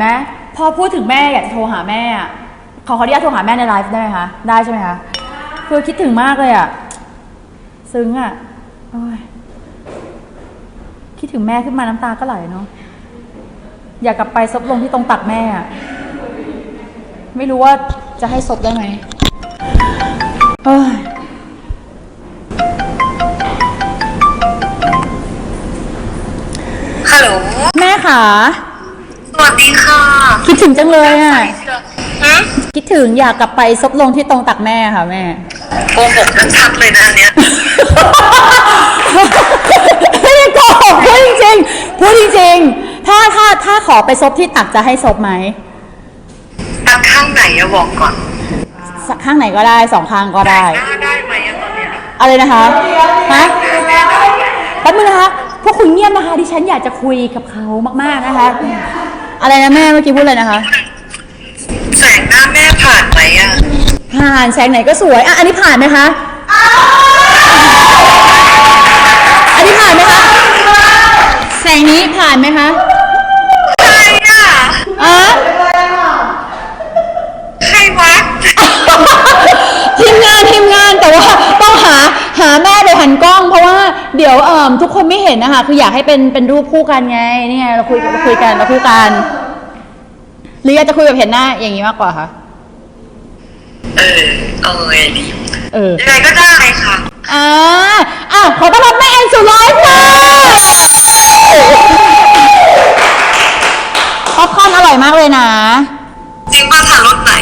ไหมพอพูดถึงแม่อยากจะโทรหาแม่อะขอขออนุญาตโทรหาแม่ในไลฟ์ได้ไหมคะ ได้ใช่ไหมคะ คือคิดถึงมากเลยอะซึ้งอะโอ้ยคิดถึงแม่ขึ้นมาน้ำตาก็ไหลเนาะอยากกลับไปซบลงที่ตรงตักแม่อะไม่รู้ว่าจะให้ซบได้ไหมเอ้ยฮัลโหล แม่ขาส วัสดีค่ะคิดถึงจังเลยอะหืมคิดถึงอยากกลับไปซบลงที่ตรงตักแม่ค่ะแม่ โกหกชัดๆเลยนะอันเนี้ยไม่ได้โกหกพูดจริงๆพูดจริงๆถ้าถ้าถ้าขอไปซบที่ตักจะให้ซบไหมตักข้างไหนอะบอกก่อนสักข้างไหนก็ได้สองข้างก็ได้ หน้าได้ไหมอะตอนเนี้ยอะไรนะคะฮะแม่ได้ไหมแป๊บนึงนะคะพวกคุณเงียบนะคะดิฉันอยากจะคุยกับเขามากๆนะคะ อะไรนะแม่เมื่อกี้พูดอะไรนะคะ แสงหน้าแม่ผ่านไหมอะผ่านแสงไหนก็สวยอะอันนี้ผ่านไหมคะ อันนี้ผ่านไหมคะ แสงนี้ผ่านไหมคะ ใครอะ อะ ใครวะ ทีมงานทีมงานแต่ว่าต้องหาหาแม่โดยหันกล้อง เพราะว่าเดี๋ยวเอ่อทุกคนไม่เห็นนะคะ คืออยากให้เป็นเป็นรูปคู่กันไงนี่ไงเราคุยเราคุยกันเราคุยกัน หรืออยากจะคุยแบบเห็นหน้าอย่างนี้มากกว่าคะเออเอาไงดีเออยังไงก็ได้ค่ะอ่าอะขอต้อนรับแม่แอนสุร้อยค่ะป๊อปคอร์นอร่อยมากเลยนะ จริงป่ะทานรสไหน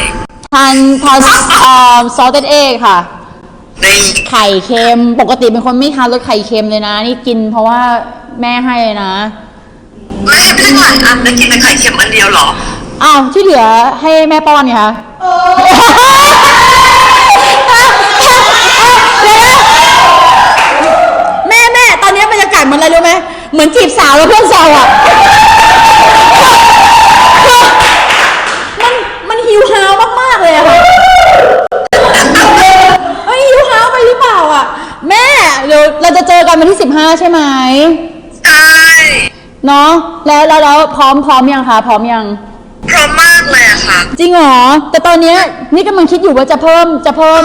ทานทานเอ่อซอสเต็ดเอกค่ะ ในไข่เค็ม ปกติเป็นคนไม่ทานรสไข่เค็มเลยนะ นี่กินเพราะว่าแม่ให้เลยนะ แม่ไม่ได้หลายอันแล้วกินแต่ไข่เค็มอันเดียวเหรอ อ้าวที่เหลือให้แม่ป้อนไงคะแม่แม่ตอนนี้บรรยากาศเหมันอะไรรู้ไหมเหมือนจีบสาวแล้วเพื่อนแซวอะ เดี๋ยวเราจะเจอกันวันที่สิบห้าใช่ไหมใช่เนาะแล้วแล้วแล้วพร้อมพร้อมยังคะพร้อมยัง พร้อมมากเลยอะค่ะ จริงเหรอแต่ตอนเนี้ยนี่กำลังคิดอยู่ว่าจะเพิ่มจะเพิ่ม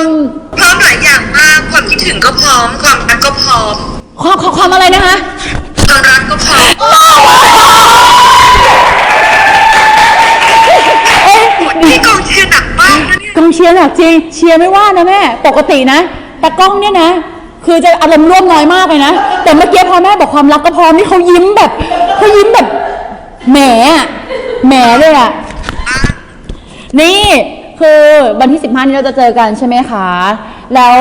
พร้อมหลายอย่างมาก ความคิดถึงก็พร้อม ความรักก็พร้อม ความความความอะไรนะคะ ความรักก็พร้อม เอ้ยนี่กองเชียร์หนักมากนะเนี่ย กองเชียร์หนักจริงเชียร์ไม่ว่านะแม่ ปกตินะแต่กล้องเนี่ยนะ คือจะอารมณ์ร่วมน้อยมากเลยนะ แต่เมื่อกี้พอแม่บอกความรักก็พร้อมนี่เขายิ้มแบบเขายิ้มแบบแหมอะแหมเลยอะนี่คือวันที่ 15 นี้เราจะเจอกันใช่ไหมคะ แล้ว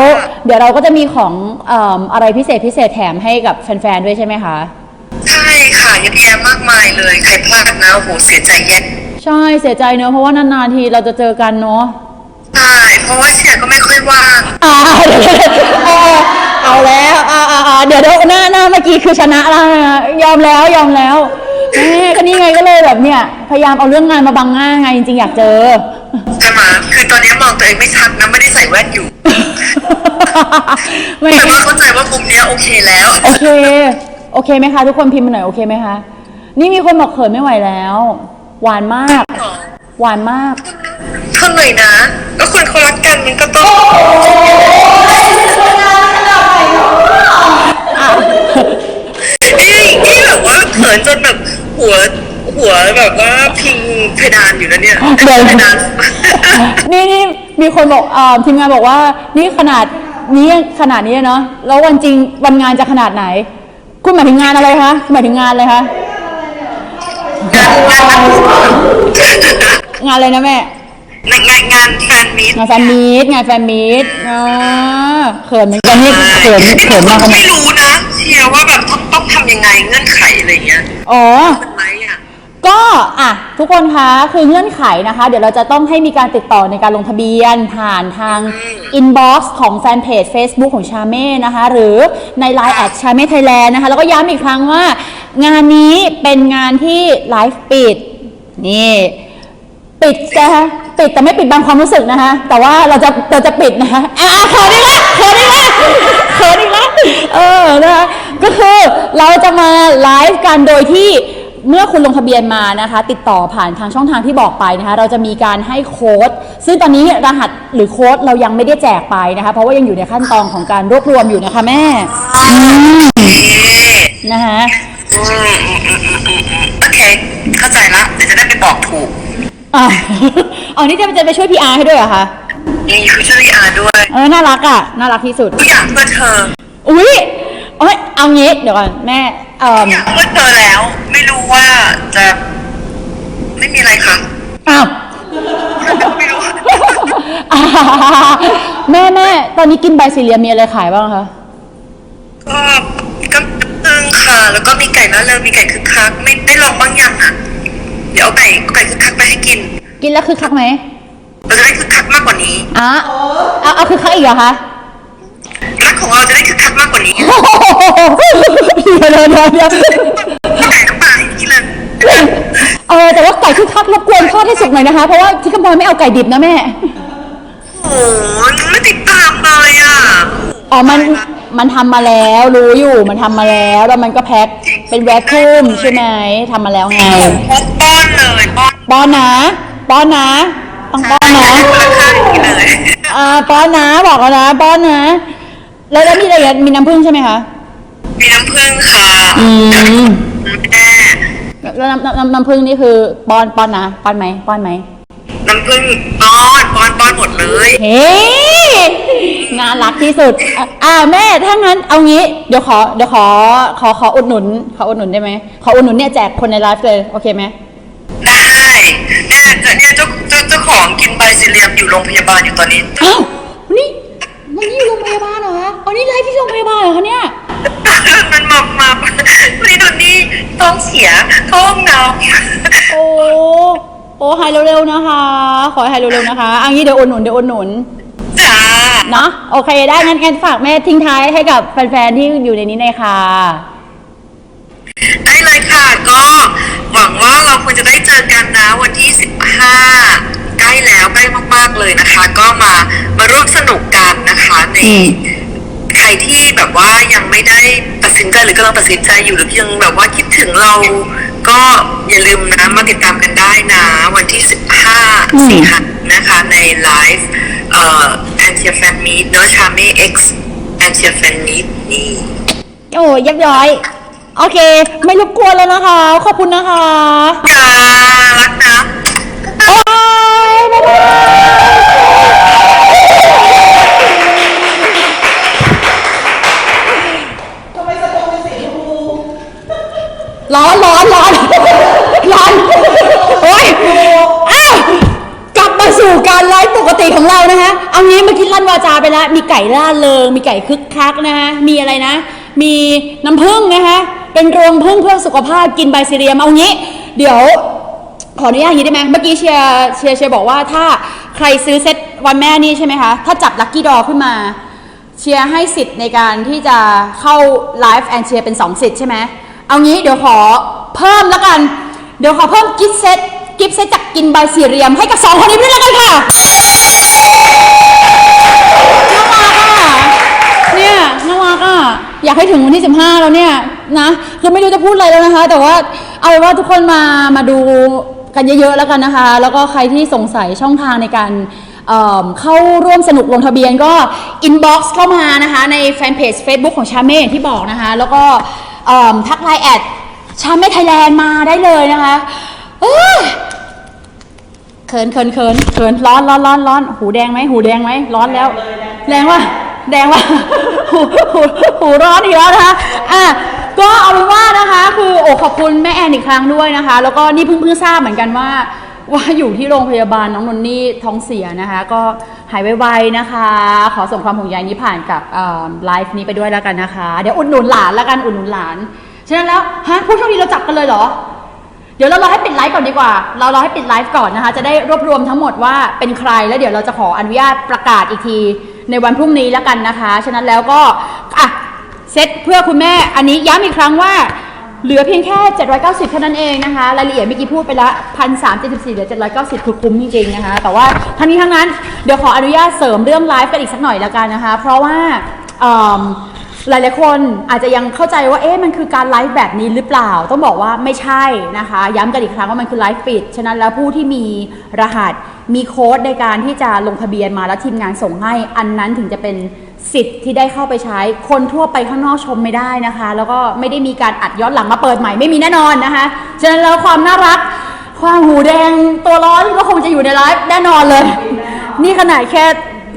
เดี๋ยวเราก็จะมีของเอ่ออะไรพิเศษพิเศษแถมให้กับแฟนๆ ด้วยใช่ไหมคะ ใช่ค่ะเยอะแยะมากมายเลยใครพลาดนะโอ้โหเสียใจแย่ใช่เสียใจเนอะเพราะว่านานๆทีเราจะเจอกันเนอะใช่เพราะว่าเชียร์ก็ไม่ค่อยว่างอ่าเดี๋ยวๆเอา เอาแล้วอ่าอ่าอ่าเดี๋ยวเดี๋ยวหน้าหน้าเมื่อกี้คือชนะแล้วนะยอมแล้วยอมแล้วแม่ก็นี่ไงก็เลยแบบเนี่ย พยายามเอาเรื่องงานมาบังหน้าไงจริงๆอยากเจอ ใช่ไหมคือตอนนี้มองตัวเองไม่ชัดนะไม่ได้ใส่แว่นอยู่ ไม่แต่ว่าเข้าใจว่ามุมเนี้ยโอเคแล้วโอเค โอเคไหมคะ ทุกคนพิมพ์มาหน่อยโอเคไหมคะ นี่มีคนบอกเขินไม่ไหวแล้ว หวานมาก หวานมาก เท่าไหร่นะ ก็คนเขารักกันมันก็ต้อง นี่นี่แบบว่าเขินจนแบบหัวหัวแบบว่าพิงเพดานอยู่แล้วเนี่ยเดี๋ยว เพดาน นี่นี่มีคนบอกเอ่อทีมงานบอกว่า นี่ขนาดนี้ขนาดนี้เนาะแล้ววันจริงวันงานจะขนาดไหน คุณหมายถึงงานอะไรคะคุณหมายถึงงานอะไรคะงานงานงานอะไรนะแม่งานงานแฟนมีตงานแฟนมีตงานแฟนมีตอ่าเขินเหมือนกันนี่เขินเขินมากขนาไม่ดรู้นะ เชียร์ว่าแบบต้องต้องทำยังไงเงื่อนไขอะไรเงี้ยอ๋อ มันไหมอะ ก็อะทุกคนคะคือเงื่อนไขนะคะ เดี๋ยวเราจะต้องให้มีการติดต่อในการลงทะเบียนผ่านทาง inbox ของแฟนเพจ Facebook ของชาเม่นะคะ หรือใน Line แอดชาเม่ไทยแลนด์นะคะ แล้วก็ย้ำอีกครั้งว่า งานนี้เป็นงานที่ไลฟ์ปิด นี่ ปิดจะปิดแต่ไม่ปิดบังความรู้สึกนะคะ แต่ว่าเราจะเราจะปิดนะคะอ่าเขินอีกแล้วเขินอีกแล้วเขินอีกแล้วเออนะคะก็คือ เราจะมาไลฟ์กันโดยที่เมื่อคุณลงทะเบียนมานะคะ ติดต่อผ่านทางช่องทางที่บอกไปนะคะ เราจะมีการให้โค้ด ซึ่งตอนนี้รหัสหรือโค้ดเรายังไม่ได้แจกไปนะคะ เพราะว่ายังอยู่ในขั้นตอนของการรวบรวมอยู่นะคะแม่เอ๊ะนะคะอืมอืมอืมอืมอืมอืมโอเค เข้าใจละเดี๋ยวจะได้ไปบอกถูก อะ อ๋อนี่จะจะไปช่วย PR ให้ด้วยเหรอคะมีคือช่วยอาด้วย เออน่ารักอะน่ารักที่สุด ทุกอย่างเพื่อเธอ อุ้ย โอ้ยเอางี้เดี๋ยวก่อนแม่เอ่อทุกอย่างเพื่อเธอแล้ว ไม่รู้ว่าจะไม่มีอะไรค่ะ อ้าว ไม่รู้อ่าแม่แม่ตอนนี้กินใบซีเรียมมีอะไรขายบ้างคะก็ก็ตึงค่ะ แล้วก็มีไก่ละเริงมีไก่คึกคัก ไม่ได้ลองบางอย่างอะ เดี๋ยวเอาไก่ไก่คึกคักไปให้กินกินแล้วคือคักไหมเราจะได้คึกคักมากกว่านี้ อะเอาเอาคือคักอีกเหรอคะ รักของเราจะได้คึกคักมากกว่านี้โอ้โหเดี๋ยวเดี๋ยวเดี๋ยวเดี๋ยวไก่ก็ไปกินเลยเออแต่ว่าไก่คือคักรบกวนทอดให้สุกหน่อยนะคะ เพราะว่าที่กำบอยไม่เอาไก่ดิบนะแม่ โอ้ยไม่ติดตามเลยอะอ๋อมันมันทำมาแล้วรู้อยู่มันทำมาแล้วแล้วมันก็แพ็คเป็นแวคคูมใช่ไหมทำมาแล้วไงป้อนเลยป้อนป้อนนะป้อนนะต้องป้อนนะราคาอย่างนี้เลย อ่าป้อนนะบอกแล้วนะป้อนนะ แล้วแล้วมีอะไรอีกมีน้ำผึ้งใช่ไหมคะมีน้ำผึ้งค่ะอืมแม่แล้วน้ำน้ำน้ำน้ำผึ้งนี่คือป้อนป้อนนะป้อนไหมป้อนไหมน้ำผึ้งป้อนป้อนป้อนหมดเลยเฮ้น่ารักที่สุดอะอ่าแม่ถ้างั้นเอางี้เดี๋ยวขอเดี๋ยวขอขอขออุดหนุนขออุดหนุนได้ไหมขออุดหนุนเนี่ยแจกคนในไลฟ์เลยโอเคไหมได้เนี่ยเนี่ยเจ้าเจ้าเจ้าของกินใบซีเรียมอยู่โรงพยาบาลอยู่ตอนนี้ อ้าวนี่ มันนี่อยู่โรงพยาบาลเหรอคะอ๋อนี่ไลฟ์ที่โรงพยาบาลเหรอคะเนี่ย มันมามาวันนี้ตอนนี้ท้องเสียเข้าห้องน้โอ้ โอ้หายเร็วๆนะคะ ขอให้หายเร็วๆนะคะอันนี้เดี๋ยวอุดหนุนเดี๋ยวอุดหนุนำจ้าเนาะโอเคได้งั้นงั้นฝากแม่ทิ้งท้ายให้กับแฟนๆที่อยู่ในนี้เลยค่ะ ได้เลยค่ะก็หวังว่าเราควรจะได้เจอกันนะวันที่ 15 ใกล้แล้วใกล้มากๆเลยนะคะ ก็มามาร่วมสนุกกัน นะคะในอืมใครที่แบบว่ายังไม่ได้ตัดสินใจหรือกำลังตัดสินใจอยู่หรือยังแบบว่าคิดถึงเรา ก็อย่าลืมนะมาติดตามกันได้นะ วันที่ 15 สิงหานะคะในไลฟ์เอ่อ Anti Fan Meet เนอะชาเม่ X Anti Fan Meet นี่โอ้เรียบร้อย โอเค ไม่รบกวนแล้วนะคะ ขอบคุณนะคะค่ะรั ล้วมีไก่ล่าเริง มีไก่คึกคักนะคะมีอะไรนะ มีน้ำผึ้งนะคะ เป็นรวงผึ้งเพื่อสุขภาพกินใบซีเรียมเอางี้ เดี๋ยวขออนุญาตอย่างนี้ได้ไหมเมื่อกี้เชียร์เชียร์เชียร์บอกว่าถ้าใครซื้อเซตวันแม่นี่ใช่ไหมคะ ถ้าจับลัคกี้ดอขึ้นมา เชียร์ให้สิทธิ์ในการที่จะเข้าไลฟ์แอนเชียร์เป็น 2 สิทธิ์ใช่ไหมเอางี้เดี๋ยวขอเพิ่มแล้วกัน เดี๋ยวขอเพิ่มกิฟต์เซตกิฟต์เซตจากกินใบซีเรียมให้กับ 2 คนนี้ด้วยแล้วกันค่ะ อยากให้ถึงวันที่ 15 แล้วเนี่ยนะคือไม่รู้จะพูดอะไรแล้วนะคะ แต่ว่าเอาเป็นว่าทุกคนมามาดูกันเยอะๆแล้วกันนะคะ แล้วก็ใครที่สงสัยช่องทางในการเอิ่มเข้าร่วมสนุกลงทะเบียนก็ inbox เข้ามานะคะ ในแฟนเพจ Facebook ของชาเม่อย่างที่บอกนะคะ แล้วก็เอิ่มทักไลน์แอดชาเม่ไทยแลนด์มาได้เลยนะคะเอ้ยเขินเขินเขินเขินร้อนร้อนร้อนร้อนหูแดงไหมหูแดงไหมร้อนแล้วแดงว่ะแดงว่ะ หูหูหูร้อนอีกแล้วนะคะอะก็เอาเป็นว่านะคะ คือโอ้ขอบคุณแม่แอนอีกครั้งด้วยนะคะ แล้วก็นี่เพิ่งเพิ่งทราบเหมือนกันว่า ว่าอยู่ที่โรงพยาบาลน้องนนนี่ท้องเสียนะคะ ก็หายไวๆนะคะ ขอส่งความห่วงใยนี้ผ่านกับไลฟ์นี้ไปด้วยแล้วกันนะคะ เดี๋ยวอุดหนุนหลานแล้วกันอุดหนุนหลานฉะนั้นแล้วฮะผู้โชคดีเราจับกันเลยเหรอ เดี๋ยวเรารอให้ปิดไลฟ์ก่อนดีกว่า เรารอให้ปิดไลฟ์ก่อนนะคะ จะได้รวบรวมทั้งหมดว่าเป็นใคร แล้วเดี๋ยวเราจะขออนุญาตประกาศอีกทีในวันพรุ่งนี้แล้วกันนะคะ ฉะนั้นแล้วก็อะเซตเพื่อคุณแม่ อันนี้ย้ำอีกครั้งว่า เหลือเพียงแค่ 790 เท่านั้นเองนะคะ รายละเอียดเมื่อกี้พูดไปละพันสามเจ็ดสิบสี่เหลือ 790 คือคุ้มจริงๆนะคะ แต่ว่าทั้งนี้ทั้งนั้น เดี๋ยวขออนุญาตเสริมเรื่องไลฟ์กันอีกสักหน่อยแล้วกันนะคะ เพราะว่า หลายๆคนอาจจะยังเข้าใจว่าเอ๊ะมันคือการไลฟ์แบบนี้หรือเปล่า ต้องบอกว่าไม่ใช่นะคะ ย้ำกันอีกครั้งว่ามันคือไลฟ์ปิด ฉะนั้นแล้วผู้ที่มีรหัสมีโค้ดในการที่จะลงทะเบียนมาแล้วทีมงานส่งให้ อันนั้นถึงจะเป็นสิทธิ์ที่ได้เข้าไปใช้ คนทั่วไปข้างนอกชมไม่ได้นะคะ แล้วก็ไม่ได้มีการอัดย้อนหลังมาเปิดใหม่ไม่มีแน่นอนนะคะ ฉะนั้นแล้วความน่ารัก ความหูแดงตัวร้อนก็คงจะอยู่ในไลฟ์แน่นอนเลย นี่ขนาดแค่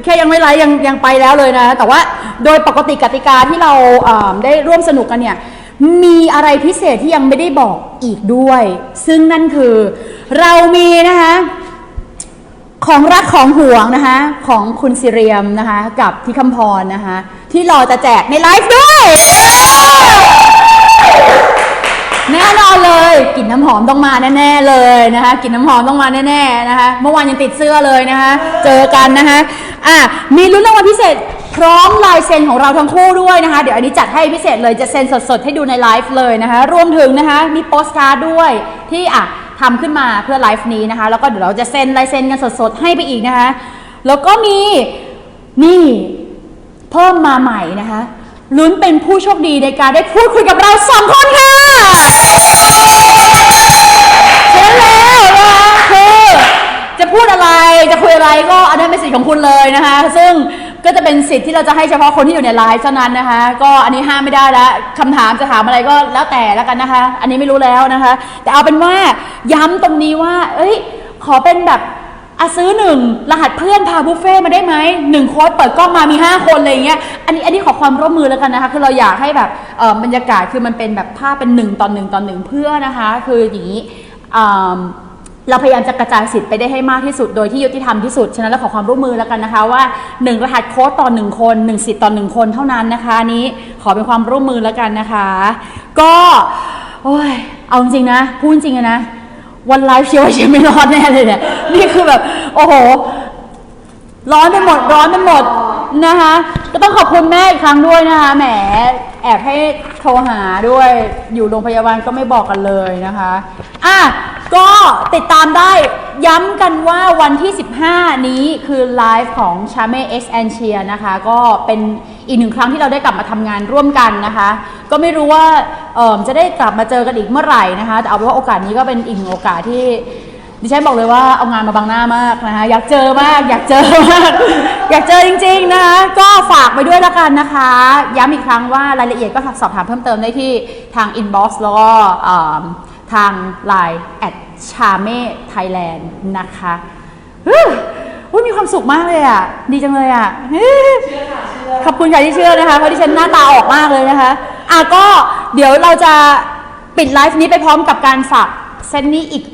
แค่ยังไม่ไลฟ์ยังยังไปแล้วเลยนะ แต่ว่าโดยปกติกติกาที่เราเอ่อได้ร่วมสนุกกันเนี่ยมีอะไรพิเศษที่ยังไม่ได้บอกอีกด้วย ซึ่งนั่นคือเรามีนะคะของรักของห่วงนะคะของคุณสิเรียมนะคะกับที่คำพรนะคะที่รอจะแจกในไลฟ์ด้วย แน่นอนเลยกลิ่นน้ำหอมต้องมาแน่ๆเลยนะคะกลิ่นน้ำหอมต้องมาแน่ๆนะคะ เมื่อวานยังติดเสื้อเลยนะคะ เจอกันนะคะอะมีลุ้นรางวัลพิเศษ พร้อมลายเซ็นของเราทั้งคู่ด้วยนะคะ เดี๋ยวอันนี้จัดให้พิเศษเลยจะเซ็นสดๆ ให้ดูในไลฟ์เลยนะคะ รวมถึงนะคะมีโปสการ์ดด้วยที่อะทำขึ้นมาเพื่อไลฟ์นี้นะคะ แล้วก็เดี๋ยวเราจะเซ็นลายเซ็นกันสดๆให้ไปอีกนะคะ แล้วก็มีนี่เพิ่มมาใหม่นะคะ ลุ้นเป็นผู้โชคดีในการได้พูดคุยกับเราสองคนค่ะเชิญแล้วนะคะคือจะพูดอะไรจะคุยอะไรก็อันนั้นเป็นสิทธิ์ของคุณเลยนะคะ ซึ่งก็จะเป็นสิทธิ์ที่เราจะให้เฉพาะคนที่อยู่ในไลฟ์เท่านั้นนะคะ ก็อันนี้ห้ามไม่ได้แล้วคำถามจะถามอะไรก็แล้วแต่แล้วกันนะคะ อันนี้ไม่รู้แล้วนะคะ แต่เอาเป็นว่าย้ำตรงนี้ว่า เอ้ย ขอเป็นแบบ อะซื้อหนึ่งรหัสเพื่อนพาบุฟเฟ่มาได้ไหมหนึ่งโค้ดเปิดกล้องมามี 5 คนอะไรเงี้ยอันนี้อันนี้ขอความร่วมมือแล้วกันนะคะ คือเราอยากให้แบบบรรยากาศคือมันเป็นแบบภาพเป็นหนึ่งต่อหนึ่งต่อหนึ่งเพื่อนะคะ คืออย่างนี้เราพยายามจะกระจายสิทธิ์ไปได้ให้มากที่สุด โดยที่ยุติธรรมที่สุด ฉะนั้นเราขอความร่วมมือแล้วกันนะคะว่าหนึ่งรหัสโค้ดต่อหนึ่งคนหนึ่งสิทธิ์ต่อหนึ่งคนเท่านั้นนะคะนี้ขอเป็นความร่วมมือแล้วกันนะคะ ก็โอ้ยเอาจริงนะพูดจริงนะ วันไลฟ์เชียวเชียวไม่รอดแน่เลยเนี่ย นี่คือแบบ โอ้โห ร้อนไปหมด ร้อนไปหมดนะคะ ก็ต้องขอบคุณแม่อีกครั้งด้วยนะคะ แหม แอบให้โทรหาด้วย อยู่โรงพยาบาลก็ไม่บอกกันเลยนะคะ อะ ก็ติดตามได้ย้ำกันว่าวันที่ 15 นี้คือไลฟ์ของชาเม่ X and Cheer นะคะ ก็เป็นอีกหนึ่งครั้งที่เราได้กลับมาทำงานร่วมกันนะคะ ก็ไม่รู้ว่าเออจะได้กลับมาเจอกันอีกเมื่อไหร่นะคะ แต่เอาเป็นว่าโอกาสนี้ก็เป็นอีกหนึ่งโอกาสที่ดิฉันบอกเลยว่าเอางานมาบังหน้ามากนะคะ อยากเจอมาก อยากเจอมาก อยากเจอจริง ๆนะคะ ก็ฝากไปด้วยแล้วกันนะคะ ย้ำอีกครั้งว่ารายละเอียดก็สอบถามเพิ่มเติมได้ที่ทาง inbox แล้วก็ ทาง Line at c h a m e Thailand นะคะฮู้อุ๊ยมีความสุขมากเลยอะ ดีจังเลยอะขอบคุณค่ะที่เชื่อนะคะเพราะที่ฉันหน้าตาออกมากเลยนะคะอะก็เดี๋ยวเราจะปิดไลฟ์นี้ไปพร้อมกับการฝากเซนนี้อีก